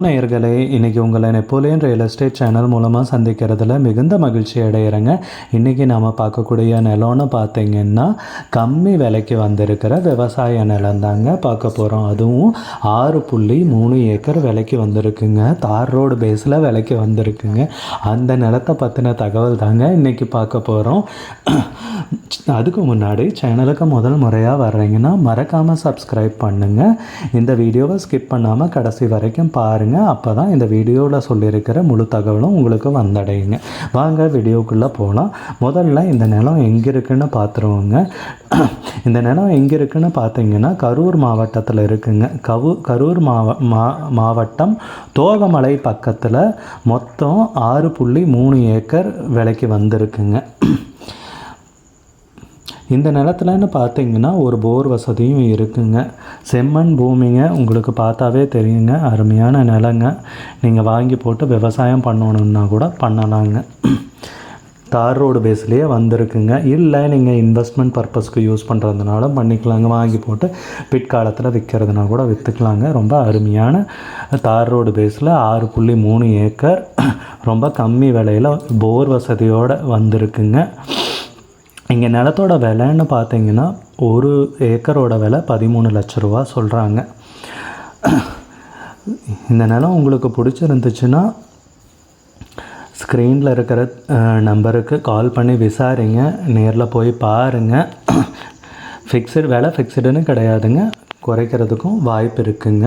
நேயர்களே இன்றைக்கி உங்களை நெப்போலியன் ரியல் எஸ்டேட் சேனல் மூலமாக சந்திக்கிறதுல மிகுந்த மகிழ்ச்சி அடைகிறேங்க இன்றைக்கி நாம் பார்க்கக்கூடிய நிலம்னு பார்த்தீங்கன்னா கம்மி விலைக்கு வந்திருக்கிற விவசாய நிலம் தாங்க பார்க்க போகிறோம் அதுவும் ஆறு புள்ளி மூணு ஏக்கர் விலைக்கு வந்திருக்குங்க. தார் ரோடு பேஸில் விலைக்கு வந்திருக்குங்க. அந்த நிலத்தை பற்றின தகவல் தாங்க இன்றைக்கி பார்க்க போகிறோம் அதுக்கு முன்னாடி சேனலுக்கு முதல் முறையாக வர்றீங்கன்னா மறக்காமல் சப்ஸ்கிரைப் பண்ணுங்கள் இந்த வீடியோவை ஸ்கிப் பண்ணாமல் கடைசி வரைக்கும் பாருங்கள் அப்போ தான் இந்த வீடியோவில் சொல்லியிருக்கிற முழு தகவலும் உங்களுக்கு வந்தடையுங்க. வாங்க வீடியோக்குள்ளே போகலாம் முதல்ல இந்த நிலம் எங்கே இருக்குன்னு பார்த்துருவோங்க இந்த நிலம் எங்கே இருக்குன்னு பார்த்தீங்கன்னா கரூர் மாவட்டத்தில் இருக்குங்க. கவு கரூர் மாவ மா மாவட்டம் தோகமலை பக்கத்தில் மொத்தம் ஆறு புள்ளி மூணு ஏக்கர் விலைக்கு வந்திருக்குங்க. இந்த நிலத்துலன்னு பார்த்தீங்கன்னா ஒரு போர் வசதியும் இருக்குங்க. செம்மண் பூமிங்க உங்களுக்கு பார்த்தாவே தெரியுங்க. அருமையான நிலங்க. நீங்கள் வாங்கி போட்டு விவசாயம் பண்ணணுன்னா கூட பண்ணலாங்க. தார் ரோடு பேஸ்லேயே வந்திருக்குங்க. இல்லை நீங்கள் இன்வெஸ்ட்மெண்ட் பர்பஸ்க்கு யூஸ் பண்ணுறதுனால பண்ணிக்கலாங்க. வாங்கி போட்டு பிற்காலத்தில் விற்கிறதுனா கூட விற்றுக்கலாங்க ரொம்ப அருமையான தார் ரோடு பேஸில் ஆறு புள்ளி மூணு ஏக்கர். ரொம்ப கம்மி விலையில் போர் வசதியோடு வந்திருக்குங்க. இங்கே நிலத்தோட விலைன்னு பார்த்தீங்கன்னா ஒரு ஏக்கரோட விலை பதிமூணு லட்ச ரூபா சொல்கிறாங்க இந்த நிலம் உங்களுக்கு பிடிச்சிருந்துச்சுன்னா ஸ்க்ரீனில் இருக்கிற நம்பருக்கு கால் பண்ணி விசாரிங்க. நேரில் போய் பாருங்கள் ஃபிக்ஸடு விலை ஃபிக்ஸடுன்னு கிடையாதுங்க. குறைக்கிறதுக்கும் வாய்ப்பு இருக்குங்க.